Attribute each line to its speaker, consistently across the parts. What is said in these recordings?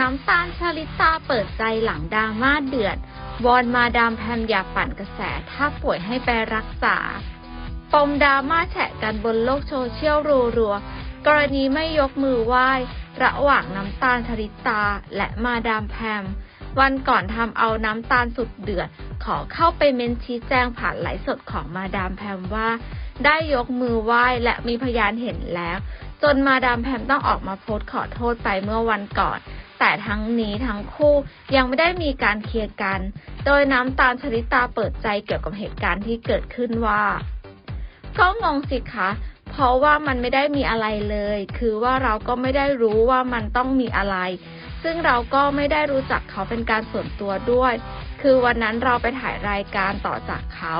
Speaker 1: น้ำตาลชาลิตาเปิดใจหลังดราม่าเดือด วอนมาดามแพมอย่าปั่นกระแส ถ้าป่วยให้ไปรักษา ปมดราม่าแฉกันบนโลกโซเชียลรัวๆ กรณีไม่ยกมือไหว้ ระหว่างน้ำตาลชลิตาและมาดามแพม วันก่อนทำเอาน้ำตาลสุดเดือด ขอเข้าไปเมนชี้แจงผ่านไลฟ์สดของมาดามแพมว่า ได้ยกมือไหว้และมีพยานเห็นแล้ว จนมาดามแพมต้องออกมาโพสต์ขอโทษไปเมื่อวันก่อน แต่ทั้งนี้ทั้งคู่ยังไม่ได้มีการเคลียร์กัน โดยน้ำตาลชลิตาเปิดใจเกี่ยวกับเหตุการณ์ที่เกิดขึ้นว่า ก็งงสิคะ เพราะว่ามันไม่ได้มีอะไรเลย คือว่าเราก็ไม่ได้รู้ว่ามันต้องมีอะไร ซึ่งเราก็ไม่ได้รู้จักเขาเป็นการส่วนตัวด้วย คือวันนั้นเราไปถ่ายรายการต่อจากเขา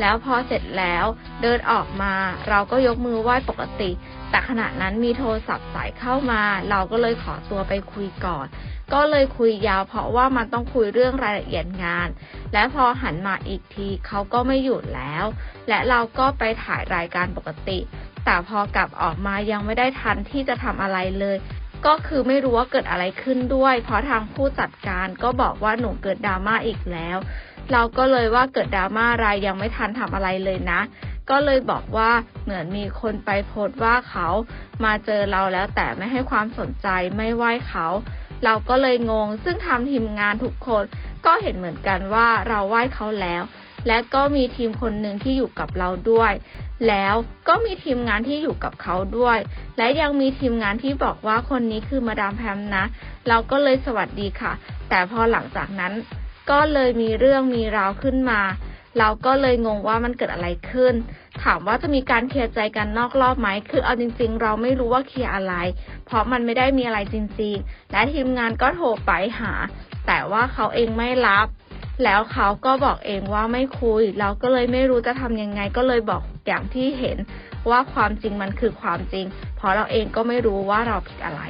Speaker 1: แล้วพอเสร็จแล้วเดินออกมา เราก็ยกมือไหว้ปกติ แต่ขณะนั้นมีโทรศัพท์สายเข้ามา เราก็เลยขอตัวไปคุยก่อน ก็เลยคุยยาวเพราะว่ามันต้องคุยเรื่องรายละเอียดงาน และพอหันมาอีกทีเขาก็ไม่อยู่แล้ว และเราก็ไปถ่ายรายการปกติ แต่พอกลับออกมายังไม่ได้ทันที่จะทำอะไรเลยก็คือไม่รู้ว่าเกิดอะไรขึ้นด้วย เพราะทางผู้จัดการก็บอกว่าหนูเกิดดราม่าอีกแล้ว เราก็เลยว่าเกิดดราม่าอะไรยังไม่ทันทำอะไรเลยนะ ก็เลยบอกว่าเหมือนมีคนไปโพสต์ว่าเขามาเจอเราแล้วแต่ไม่ให้ความสนใจไม่ไหว้เขา เราก็เลยงงซึ่งทำทีมงานทุกคน ก็เห็นเหมือนกันว่าเราไหว้เขาแล้ว และก็มีทีมคนหนึ่งที่อยู่กับเราด้วย แล้วก็มีทีมงานที่อยู่กับเขาด้วย และยังมีทีมงานที่บอกว่าคนนี้คือมาดามแพมนะ เราก็เลยสวัสดีค่ะ แต่พอหลังจากนั้น ก็เลยมีเรื่องมีราวขึ้นมา เราก็เลยงงว่ามันเกิดอะไรขึ้น ถามว่าจะมีการเคลียร์ใจกันนอกรอบไหม คือเอาจริง ๆ เราไม่รู้ว่าเคลียร์อะไร เพราะมันไม่ได้มีอะไรจริง ๆ และทีมงานก็โทรไปหา แต่ว่าเขาเองไม่รับ แล้วเขาก็บอกเองว่าไม่คุย เราก็เลยไม่รู้จะทำยังไง ก็เลยบอกอย่างที่เห็นว่าความจริงมันคือความจริง เพราะเราเองก็ไม่รู้ว่าเราผิดอะไร